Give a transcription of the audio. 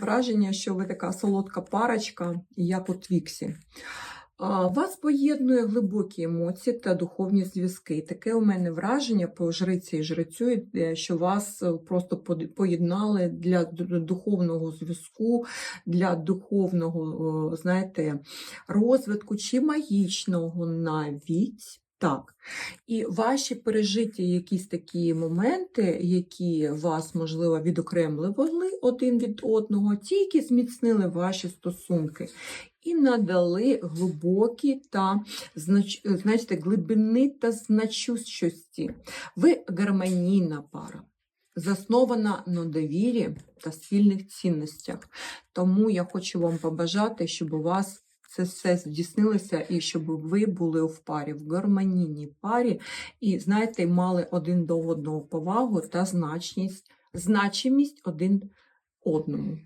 враження, що ви така солодка парочка, як у Твіксі. Вас поєднує глибокі емоції та духовні зв'язки. Таке у мене враження по жриці і жрецю, е, що вас е, просто поєднали для духовного зв'язку, для духовного, знаєте, розвитку чи магічного навіть. Так. І ваші пережиті якісь такі моменти, які вас, можливо, відокремлювали один від одного, тільки зміцнили ваші стосунки і надали глибокі та знач... знаєте, глибини та значущості. Ви гармонійна пара, заснована на довірі та спільних цінностях. Тому я хочу вам побажати, щоб у вас це все здійснилося, і щоб ви були в парі, в гармонійній парі, і, знаєте, мали один до одного повагу та значність, значимість один одному.